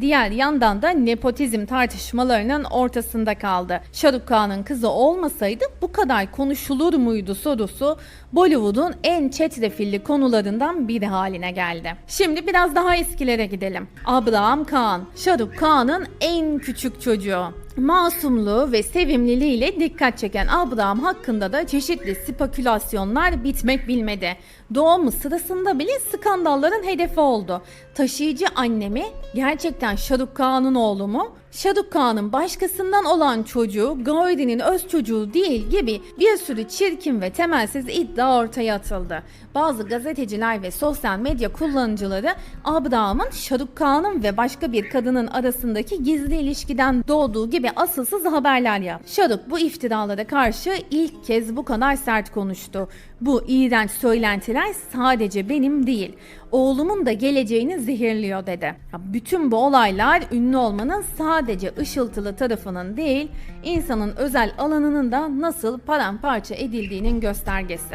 diğer yandan da nepotizm tartışmalarının ortasında kaldı. Şaruk Kağan'ın kızı olmasaydı bu kadar konuşulur muydu sorusu Bollywood'un en çetrefilli konularından biri haline geldi. Şimdi biraz daha eskilere gidelim. Abraham Kağan, Şaruk Kağan'ın en küçük çocuğu. Masumluğu ve sevimliliğiyle dikkat çeken Abraham hakkında da çeşitli spekülasyonlar bitmek bilmedi. Doğumu sırasında bile skandalların hedefi oldu. Taşıyıcı annemi gerçekten Şaruk Kağan'ın oğlu mu? Şaruk Kağan'ın başkasından olan çocuğu Gauri'nin öz çocuğu değil gibi bir sürü çirkin ve temelsiz iddia ortaya atıldı. Bazı gazeteciler ve sosyal medya kullanıcıları Abraham'ın Şaruk Kağan'ın ve başka bir kadının arasındaki gizli ilişkiden doğduğu gibi asılsız haberler yaptı. Şaruk bu iftiralara karşı ilk kez bu kadar sert konuştu. Bu iğrenç söylentiler sadece benim değil, oğlumun da geleceğini zehirliyor dedi. Bütün bu olaylar ünlü olmanın sadece ışıltılı tarafının değil, insanın özel alanının da nasıl paramparça edildiğinin göstergesi.